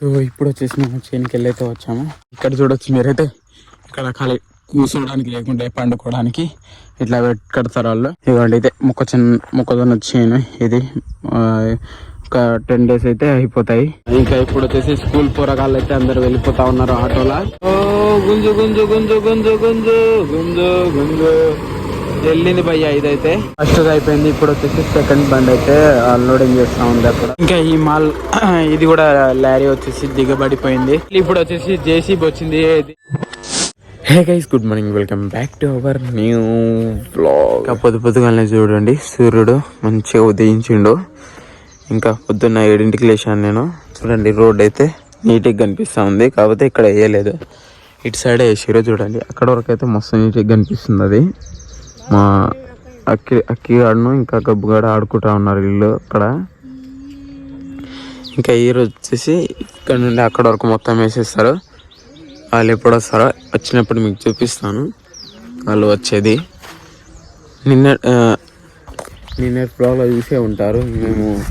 So ఇప్పుడు వచ్చేసి మేము చేనికి వెళ్ళైతే వచ్చాము. ఇక్కడ చూడొచ్చు మీరైతే. ఇక్కడ ఖాళీ కూర్చోడానికి లేకుండా పండుకోవడానికి ఇట్లా పెట్- కడతారు వాళ్ళు. ఇవ్వండి అయితే మొక్క చిన్న మొక్కజొన్న చేను ఇది. ఆ, ఒక టెన్ డేస్ అయితే అయిపోతాయి. ఇంకా ఇప్పుడు వచ్చేసి స్కూల్ పోరగాళ్ళు అయితే అందరు వెళ్ళిపోతా ఉన్నారు ఆటోలా. ఓ గుంజు గుంజు గుంజు గుంజు గుంజు గుంజు గుంజు. వెళ్ళింది భయ్య ఇదైతే. ఫస్ట్ అయిపోయింది ఇప్పుడు వచ్చేసి సెకండ్ బండ్ అయితే అన్లోడింగ్ చేస్తా ఉంది అక్కడ. ఇంకా ఈ మాల్ ఇది కూడా లారీ వచ్చేసి దిగబడిపోయింది. ఇప్పుడు వచ్చేసి జేసీబీ వచ్చింది. Hey guys good morning welcome back to our new vlog పొద్దు పొద్దుగానే చూడండి. సూర్యుడు మంచిగా ఉదయించిండు. ఇంకా పొద్దున్న ఏడింటికి లేచాను నేను. చూడండి రోడ్ అయితే నీట్గా కనిపిస్తూ ఉంది. కాకపోతే ఇక్కడ వేయలేదు ఇటు సైడ్ వేసిరో చూడండి. అక్కడ వరకు అయితే మస్తు నీట్గా కనిపిస్తుంది అది. మా అక్కి అక్కి అక్కిగాడును ఇంకా గబ్బుగాడు ఆడుకుంటా ఉన్నారు వీళ్ళు అక్కడ. ఇంకా ఈరోజు వచ్చేసి ఇక్కడ నుండి అక్కడ వరకు మొత్తం వేసేస్తారు. వాళ్ళు ఎప్పుడు వస్తారో వచ్చినప్పుడు మీకు చూపిస్తాను. వాళ్ళు వచ్చేది. నిన్న నిన్న బ్లాగ్లో చూసే ఉంటారు. మేము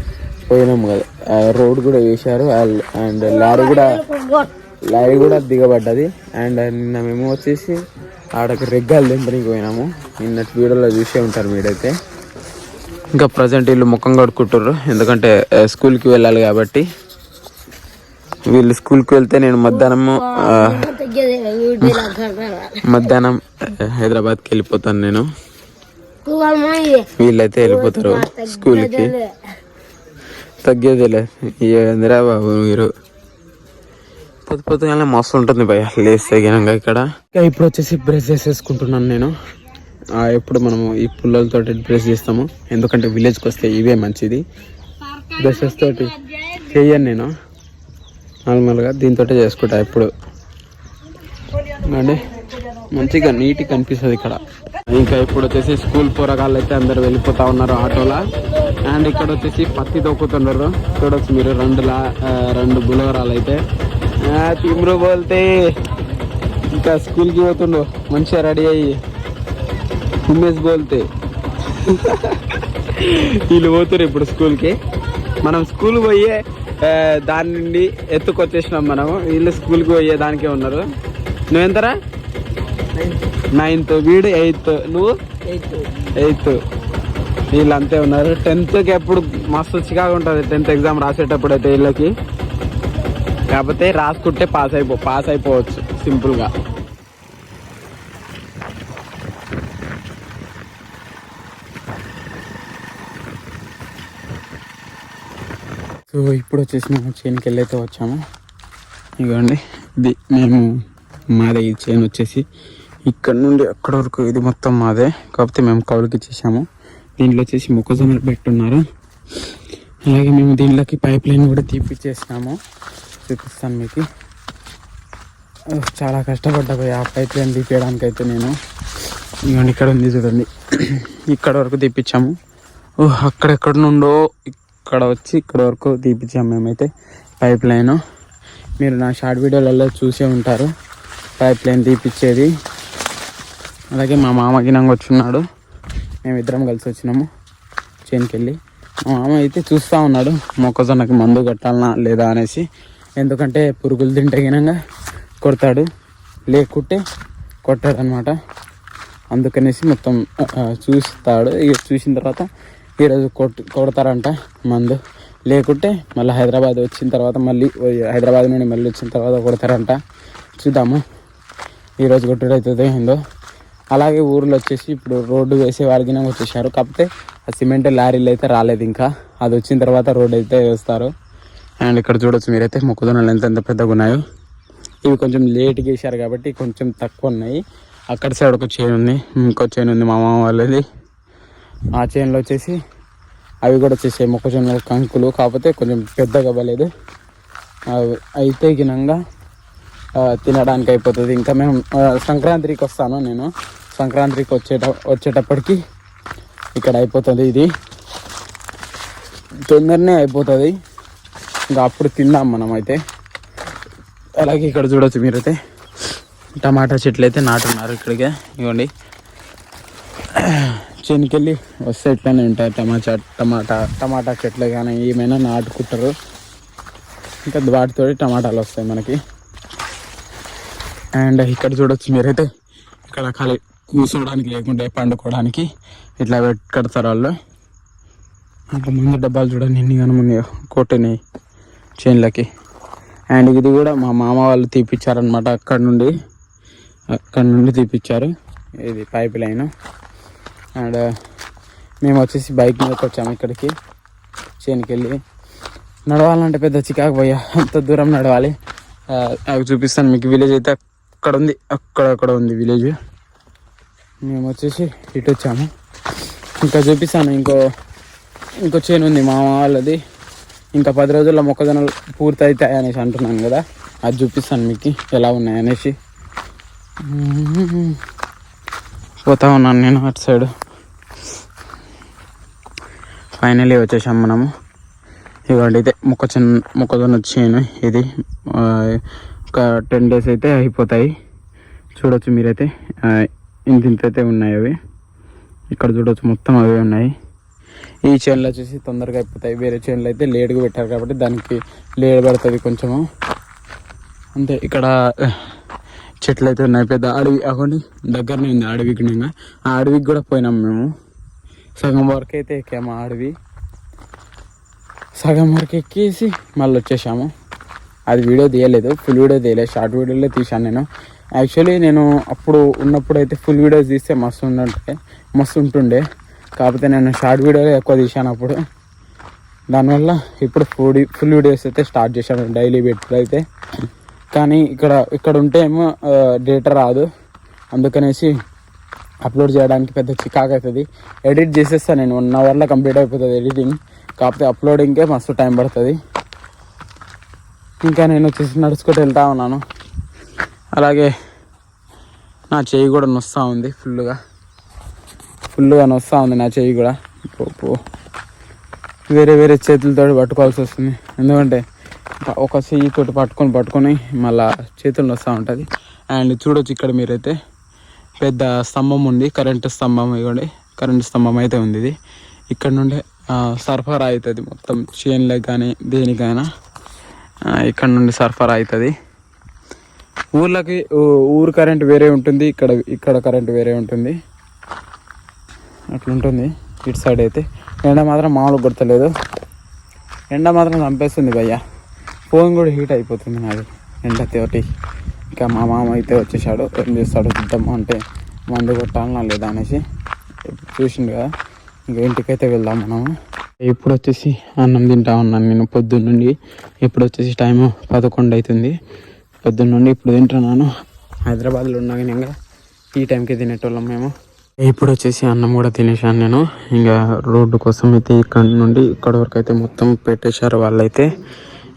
పోయినాము కదా. రోడ్ కూడా వేశారు. అండ్ లారీ కూడా లైవ్ కూడా దిగబడ్డది. అండ్ నిన్న మేము వచ్చేసి ఆడకి రెగ్గాలు దింపడానికి పోయినాము. నిన్నటి వీడియోలో చూసే ఉంటారు మీరైతే. ఇంకా ప్రజెంట్ వీళ్ళు ముఖం కడుక్కుంటారు ఎందుకంటే స్కూల్కి వెళ్ళాలి కాబట్టి. వీళ్ళు స్కూల్కి వెళ్తే నేను మధ్యాహ్నం మధ్యాహ్నం హైదరాబాద్కి వెళ్ళిపోతాను నేను. వీళ్ళైతే వెళ్ళిపోతారు స్కూల్కి తగ్గేదిలే. ఏందిరా బాబు మీరు పొద్దు పొద్దుగానే మస్తు ఉంటుంది భయ లేస్తే గినంగా ఇక్కడ. ఇంకా ఇప్పుడు వచ్చేసి బ్రష్ చేసేసుకుంటున్నాను నేను. ఎప్పుడు మనము ఈ పుల్లలతో బ్రష్ చేస్తాము. ఎందుకంటే విలేజ్కి వస్తే ఇవే మంచిది. బ్రషెస్ తోటి చెయ్యను నేను. నార్మల్గా దీంతో చేసుకుంటా ఎప్పుడు. అంటే మంచిగా నీట్గా కనిపిస్తుంది ఇక్కడ. ఇంకా ఇప్పుడు వచ్చేసి స్కూల్ పోరగాళ్ళు అయితే అందరు వెళ్ళిపోతా ఉన్నారు ఆటోలో. అండ్ ఇక్కడ వచ్చేసి పత్తి తోకుతున్నారు చూడొచ్చు మీరు రెండు లా రెండు బులవరాలు అయితే. తిమ్రు బోల్తే. ఇంకా స్కూల్కి పోతుండు మంచిగా రెడీ అయ్యి. ఉమేష్ బోల్తే. వీళ్ళు పోతున్నారు ఇప్పుడు స్కూల్కి. మనం స్కూల్ పోయే దాని నుండి ఎత్తుకొచ్చేసినాం మనము వీళ్ళు స్కూల్కి పోయే దానికే ఉన్నారు. నువ్వెంతరా? నైన్త్. వీడు ఎయిత్. నువ్వు? ఎయిత్. వీళ్ళు అంతే ఉన్నారు. టెన్త్కి ఎప్పుడు మస్తు చికాగా ఉంటుంది. టెన్త్ ఎగ్జామ్ రాసేటప్పుడు అయితే వీళ్ళకి. కాకపోతే రాసుకుంటే పాస్ అయిపో పాస్ అయిపోవచ్చు సింపుల్గా. సో ఇప్పుడు వచ్చేసి మేము చేనుకి వెళ్ళైతే వచ్చాము. ఇదిగోండి ఇది మేము మాదే ఈ చేను వచ్చేసి ఇక్కడ నుండి అక్కడ వరకు ఇది మొత్తం మాదే. కాకపోతే మేము కౌలుకి ఇచ్చేసాము. దీంట్లో వచ్చేసి మొక్కజొన్నలు పెట్టున్నారు. అలాగే మేము దీంట్లోకి పైప్ లైన్ కూడా తీపిచ్చేసినాము. చూపిస్తాను మీకు. చాలా కష్టపడ్డా పోయి ఆ పైప్ లైన్ తీపించడానికి అయితే నేను. ఇదిగోండి ఇక్కడ ఉంది చూడండి. ఇక్కడ వరకు తీపిచ్చాము. ఓహ్, అక్కడెక్కడ నుండో ఇక్కడ వచ్చి ఇక్కడ వరకు తీపిచ్చాము మేమైతే పైప్ లైన్ మీరు నా షార్ట్ వీడియోలలో చూసే ఉంటారు పైప్ లైన్ తీపిచ్చేది. అలాగే మా మామకి నంగ వచ్చున్నాడు. మేమిద్దరం కలిసి వచ్చినాము చేనుకెళ్ళి. మా మామ అయితే చూస్తూ ఉన్నాడు మొక్కజొన్నకి మందు కట్టాలనా లేదా అనేసి. ఎందుకంటే పురుగులు తింటే గినంగా కొడతాడు. లేకుంటే కొట్టాడు అనమాట అందుకనేసి మొత్తం చూస్తాడు. ఇక చూసిన తర్వాత ఈరోజు కొట్ కొడతారంట మందు. లేకుంటే మళ్ళీ హైదరాబాద్ వచ్చిన తర్వాత మళ్ళీ హైదరాబాద్ నుండి మళ్ళీ వచ్చిన తర్వాత కొడతారంట. చూద్దాము. ఈరోజు కొట్టుడు అవుతుందో ఏందో. అలాగే ఊర్లో వచ్చేసి ఇప్పుడు రోడ్డు వేసే వారికి వచ్చేసారు కాకపోతే ఆ సిమెంట్ లారీలు అయితే రాలేదు ఇంకా. అది వచ్చిన తర్వాత రోడ్డు అయితే వేస్తారు. అండ్ ఇక్కడ చూడొచ్చు మీరైతే మొక్కజొన్నలు ఎంత ఎంత పెద్దగా ఉన్నాయో. ఇవి కొంచెం లేట్గా వేసారు కాబట్టి కొంచెం తక్కువ ఉన్నాయి. అక్కడ సైడ్ ఒక చైన్ ఉంది ఇంకో చైన్ ఉంది మా మామ వాళ్ళది. ఆ చైన్లో వచ్చేసి అవి కూడా వచ్చేసాయి మొక్కజొన్న కంకులు. కాకపోతే కొంచెం పెద్దగా అవ్వలేదు. అవి అయితే గినంగా తినడానికి అయిపోతుంది. ఇంకా మేము సంక్రాంతికి వస్తాను నేను. సంక్రాంతికి వచ్చేట వచ్చేటప్పటికి ఇక్కడ అయిపోతుంది ఇది. తొందరనే అయిపోతుంది. ఇంకా అప్పుడు తిందాం మనం అయితే అలాగే ఇక్కడ చూడొచ్చు మీరైతే. టమాటా చెట్లు అయితే నాటున్నారు ఇక్కడికే. ఇవ్వండి. చేనుకెళ్ళి వస్తే ఇట్లానే ఉంటాయి టమాటా టమాటా టమాటా చెట్లు కానీ ఏమైనా నాటుకుంటారు. ఇంకా వాటితో టమాటాలు వస్తాయి మనకి. అండ్ ఇక్కడ చూడొచ్చు మీరైతే. ఇక్కడ ఖాళీ కూర్చోడానికి లేకుంటే పండుకోవడానికి ఇట్లా పెట్టి కడతారు వాళ్ళు. ఇంకా ముందు డబ్బాలు చూడండి ఎన్ని కానీ ముందు కొట్టినాయి చేన్లకి. అండ్ ఇది కూడా మా మామ వాళ్ళు తీపిచ్చారనమాట అక్కడ నుండి. అక్కడ నుండి తీపిచ్చారు. ఇది పైప్ లైన్. అండ్ మేము వచ్చేసి బైక్ మీదకి వచ్చాము ఇక్కడికి. చేనుకి వెళ్ళి నడవాలంటే పెద్ద చికాకు పోయా అంత దూరం నడవాలి. నాకు చూపిస్తాను. మీకు విలేజ్ అయితే అక్కడ ఉంది. అక్కడ అక్కడ ఉంది విలేజ్. మేము వచ్చేసి ఇటు వచ్చాము. ఇంకా చూపిస్తాను. ఇంకో ఇంకో చేను ఉంది మా మామ వాళ్ళది. ఇంకా పది రోజుల్లో మొక్కజొన్నలు పూర్తి అవుతాయి అనేసి అంటున్నాను కదా. అది చూపిస్తాను మీకు ఎలా ఉన్నాయి అనేసి. పోతా ఉన్నాను నేను అటు సైడ్. ఫైనలీ వచ్చేసాం మనము. ఇవ్వండి ఇదే మొక్కజొన్న మొక్కజొన్న వచ్చాను ఇది ఒక టెన్ డేస్ అయితే అయిపోతాయి. చూడొచ్చు మీరైతే. ఇంత ఇంత అయితే ఉన్నాయి అవి. ఇక్కడ చూడొచ్చు మొత్తం అవే ఉన్నాయి. ఈ చేనులు వచ్చేసి తొందరగా అయిపోతాయి. వేరే చేనులు అయితే లేట్గా పెట్టారు కాబట్టి దానికి లేట్ పడుతుంది కొంచెము. అంతే ఇక్కడ చెట్లు అయితే ఉన్నాయి. పెద్ద అడవి అవ్వండి దగ్గరనే ఉంది అడవికి ఇంకా. ఆ అడవికి కూడా పోయినాం మేము. సగం వరకు అయితే ఎక్కాము ఆ అడవి. సగం వరకు ఎక్కేసి మళ్ళీ వచ్చేసాము. అది వీడియో తీయలేదు ఫుల్ వీడియో తీయలేదు షార్ట్ వీడియోలో తీశాను నేను. యాక్చువల్లీ నేను అప్పుడు ఉన్నప్పుడు అయితే ఫుల్ వీడియోస్ తీస్తే మస్తు ఉండే మస్తు ఉంటుండే. కాకపోతే నేను షార్ట్ వీడియోలో ఎక్కువ తీశాను అప్పుడు. దానివల్ల ఇప్పుడు ఫుల్ ఫుల్ వీడియోస్ అయితే స్టార్ట్ చేశాను డైలీ పెట్టుడు అయితే. కానీ ఇక్కడ ఇక్కడ ఉంటే ఏమో డేటా రాదు. అందుకనేసి అప్లోడ్ చేయడానికి పెద్ద చికాకు అవుతుంది. ఎడిట్ చేసేస్తాను నేను వన్ అవర్లో కంప్లీట్ అయిపోతుంది ఎడిటింగ్. కాకపోతే అప్లోడింగ్కే మస్తు టైం పడుతుంది. ఇంకా నేను వచ్చేసి నడుచుకుంటూ వెళ్తా ఉన్నాను. అలాగే నా చెయ్యి కూడా నొస్తూ ఉంది ఫుల్గా ఫుల్గా నొస్తూ ఉంది నా చెయ్యి కూడా. పో, వేరే వేరే చేతులతో పట్టుకోవాల్సి వస్తుంది. ఎందుకంటే ఒక చెయ్యితో పట్టుకొని పట్టుకొని మళ్ళా చేతులు నొస్తూ ఉంటుంది. అండ్ చూడొచ్చు ఇక్కడ మీరైతే పెద్ద స్తంభం ఉంది. కరెంటు స్తంభం ఇవ్వండి. కరెంటు స్తంభం అయితే ఉంది ఇది. ఇక్కడ నుండి సరఫరా అవుతుంది మొత్తం చేన్లకు కానీ దేనికైనా. ఇక్కడ నుండి సరఫరా అవుతుంది. ఊర్లకి ఊరు కరెంట్ వేరే ఉంటుంది. ఇక్కడ ఇక్కడ కరెంట్ వేరే ఉంటుంది. అట్లుంటుంది ఇటు సైడ్ అయితే. ఎండ మాత్రం మామూలు కొడతలేదు. ఎండ మాత్రం చంపేస్తుంది భయ్య. ఫోన్ కూడా హీట్ అయిపోతుంది నాది ఎండ తోటి. ఇంకా మా మామ అయితే వచ్చేసాడు ఏం చేస్తాడు చూద్దాము అంటే మందు కొట్టాలనా లేదా అనేసి. చూసిండు కదా ఇంకా ఇంటికైతే వెళ్దాం మనము. ఇప్పుడు వచ్చేసి అన్నం తింటా ఉన్నాను నేను పొద్దున్న నుండి. ఇప్పుడు వచ్చేసి టైం పదకొండు అవుతుంది పొద్దున్న నుండి ఇప్పుడు తింటున్నాను. హైదరాబాద్లో ఉన్నా ఇంకా ఈ టైంకి తినేటోళ్ళం మేము. ఇప్పుడు వచ్చేసి అన్నం కూడా తినేసాను నేను. ఇంకా రోడ్డు కోసం అయితే ఇక్కడ నుండి ఇక్కడ వరకు అయితే మొత్తం పెట్టేశారు వాళ్ళైతే.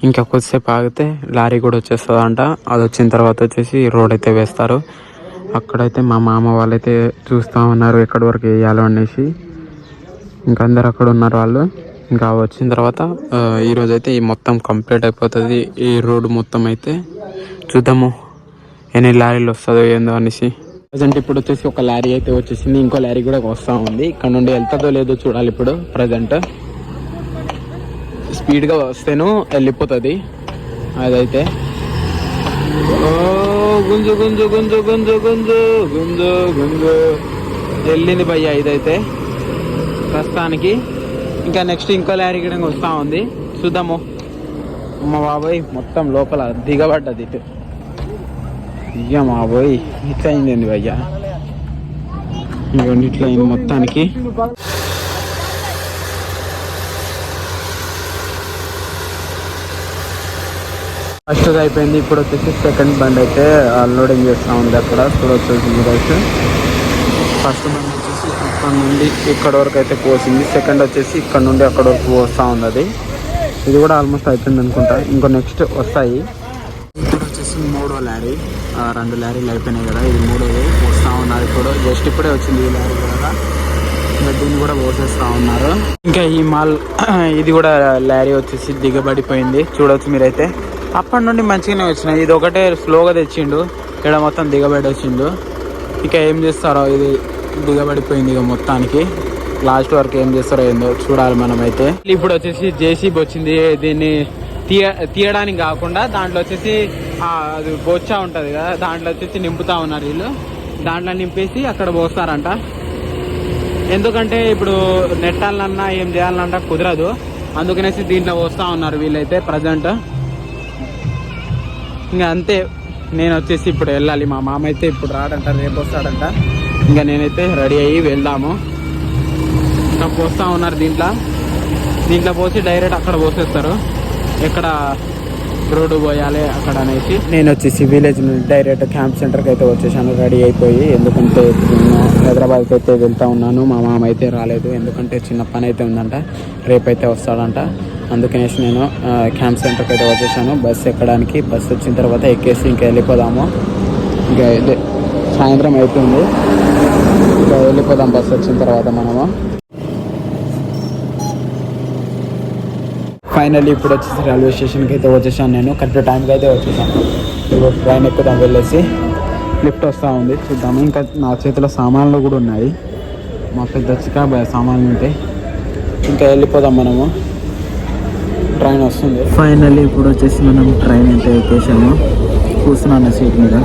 ఇంకా కొద్దిసేపు ఆగితే లారీ కూడా వచ్చేస్తుందంట. అది వచ్చిన తర్వాత వచ్చేసి రోడ్ అయితే వేస్తారు. అక్కడైతే మా మామ వాళ్ళైతే చూస్తూ ఉన్నారు ఎక్కడి వరకు వేయాలో అనేసి. ఇంకా అందరు అక్కడ ఉన్నారు వాళ్ళు. ఇంకా వచ్చిన తర్వాత ఈరోజు అయితే ఈ మొత్తం కంప్లీట్ అయిపోతుంది. ఈ రోడ్డు మొత్తం అయితే చూద్దాము ఎన్ని లారీలు వస్తుందో ఏందో అనేసి. ప్రజెంట్ ఇప్పుడు వచ్చేసి ఒక లారీ అయితే వచ్చేసింది. ఇంకో లారీ కూడా వస్తూ ఉంది. ఇక్కడ నుండి వెళ్తుందో లేదో చూడాలి ఇప్పుడు ప్రజెంట్ స్పీడ్గా వస్తేను వెళ్ళిపోతుంది. అదైతే. ఓ గుంజు గుంజు గుంజు గుంజు గుంజు గుంజు గుంజు. వెళ్ళింది భయ్య ఇదైతే. ప్రస్తుతానికి. ఇంకా నెక్స్ట్ ఇంకో లారీ కూడా వస్తూ ఉంది. చూద్దాము. అమ్మ బాబాయ్ మొత్తం లోపల దిగబడ్డది ఇటు. అయ్యా మా బాబోయ్ ఇట్లా అయింది భయ్య ఇవ్వండి ఇట్లా అయింది మొత్తానికి. ఫస్ట్ అయిపోయింది ఇప్పుడు వచ్చేసి సెకండ్ బండ్ అయితే అన్లోడింగ్ చేస్తూ ఉంది అక్కడ చూడొచ్చు మీరైతే ఫస్ట్ బండ్ వచ్చేసి అక్కడ నుండి ఇక్కడ వరకు అయితే పోసింది. సెకండ్ వచ్చేసి ఇక్కడ నుండి అక్కడ వరకు వస్తూ ఉంది అది ఇది కూడా ఆల్మోస్ట్ అయిపోయింది అనుకుంటా. ఇంకో నెక్స్ట్ వస్తాయి. వచ్చేసి మూడో లారీ. రెండు లారీలు అయిపోయినాయి కదా ఇది మూడోది. వస్తూ ఉన్నారు ఇప్పుడు. జస్ట్ ఇప్పుడే వచ్చింది ఈ లారీ కూడా. దీన్ని కూడా పోసేస్తూ ఉన్నారు. ఇంకా ఈ మాల్ ఇది కూడా లారీ వచ్చేసి దిగబడిపోయింది. చూడవచ్చు మీరైతే. అప్పటి నుండి మంచిగానే వచ్చినాయి. ఇది ఒకటే స్లోగా తెచ్చిండు. ఇక్కడ మొత్తం దిగబడి వచ్చిండు. ఇక ఏం చేస్తారో ఇది దిగబడిపోయింది ఇక మొత్తానికి. లాస్ట్ వరకు ఏం చేస్తారో ఏందో చూడాలి మనం అయితే ఇప్పుడు వచ్చేసి జేసీబీ వచ్చింది. దీన్ని తీయ తీయడానికి కాకుండా దాంట్లో వచ్చేసి అది బొచ్చా ఉంటుంది కదా దాంట్లో వచ్చేసి నింపుతా ఉన్నారు వీళ్ళు. దాంట్లో నింపేసి అక్కడ పోస్తారంట. ఎందుకంటే ఇప్పుడు నెట్టాలన్నా ఏం చేయాలన్నా కుదరదు. అందుకనేసి దీంట్లో పోస్తా ఉన్నారు వీళ్ళైతే ప్రజెంట్ ఇంకా అంతే నేను వచ్చేసి ఇప్పుడు వెళ్ళాలి. మా మామ అయితే ఇప్పుడు రాడంట రేపు వస్తాడంట. ఇంకా నేనైతే రెడీ అయ్యి వెళ్దాము. ఇంకా పోస్తూ ఉన్నారు దీంట్లో. దీంట్లో పోసి డైరెక్ట్ అక్కడ పోసేస్తారు. ఎక్కడ రోడ్డు పోయాలి అక్కడ అనేసి. నేను వచ్చేసి విలేజ్ నుండి డైరెక్ట్ క్యాంప్ సెంటర్కి అయితే వచ్చేసాను రెడీ అయిపోయి. ఎందుకంటే హైదరాబాద్కి అయితే వెళ్తా ఉన్నాను మా మామ అయితే రాలేదు. ఎందుకంటే చిన్న పని అయితే ఉందంట రేపైతే వస్తాడంట. అందుకనేసి నేను క్యాంప్ సెంటర్కి అయితే వచ్చేసాను. బస్ ఎక్కడానికి బస్ వచ్చిన తర్వాత ఎక్కేసి ఇంకా వెళ్ళిపోదాము. ఇంకా సాయంత్రం అవుతుంది. ఇంకా వెళ్ళిపోదాం బస్ వచ్చిన తర్వాత మనము. ఫైనల్లీ ఇప్పుడు వచ్చేసి రైల్వే స్టేషన్కి అయితే వచ్చేసాను నేను. కరెక్ట్ టైంకి అయితే వచ్చేసాను. ఇప్పుడు ట్రైన్ ఎక్కుదాం వెళ్ళేసి లిఫ్ట్ వస్తూ ఉంది. చూద్దాము. ఇంకా నా చేతిలో సామాన్లు కూడా ఉన్నాయి. మా పెద్ద చికా సామాన్లు ఉంటాయి ఇంకా వెళ్ళిపోదాం మనము. ట్రైన్ వస్తుంది. ఫైనల్లీ ఇప్పుడు వచ్చేసి మనం ట్రైన్ అయితే ఎక్కేసాము. కూర్చున్నాను సీట్ మీద.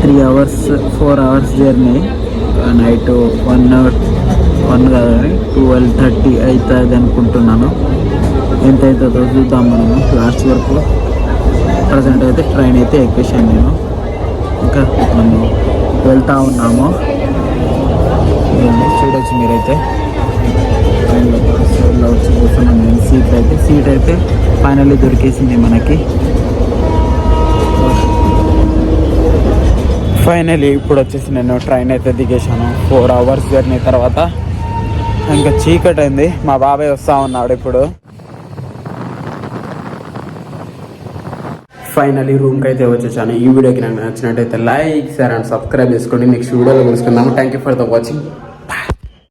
Three hours four hours journey night one hour one కాదని ట్వెల్వ్ థర్టీ అవుతుంది అనుకుంటున్నాను. ఎంత అవుతుందో చూద్దాం మనము లాస్ట్ వరకు. ప్రజెంట్ అయితే ట్రైన్ అయితే ఎక్కేసాను నేను. ఇంకా మనం వెళ్తా ఉన్నాము. ఇదిగోండి, చూడొచ్చు మీరైతే. ట్రైన్లో సైడ్లో వచ్చి నేను. సీట్ అయితే సీట్ అయితే ఫైనల్లీ దొరికేసింది మనకి. ఫైనలీ ఇప్పుడు వచ్చేసి నేను ట్రైన్ అయితే దిగేశాను. ఫోర్ అవర్స్ జర్నీ తర్వాత. ఇంకా చీకటి అయింది. మా బాబాయ్ వస్తా ఉన్నాడు ఇప్పుడు. ఫైనలీ రూమ్కి అయితే వచ్చేసాను. ఈ వీడియోకి నాకు నచ్చినట్టయితే లైక్ షేర్ అండ్ సబ్స్క్రైబ్ చేసుకోండి. నెక్స్ట్ వీడియోలో కలుసుకుందాము. Thank you for the watching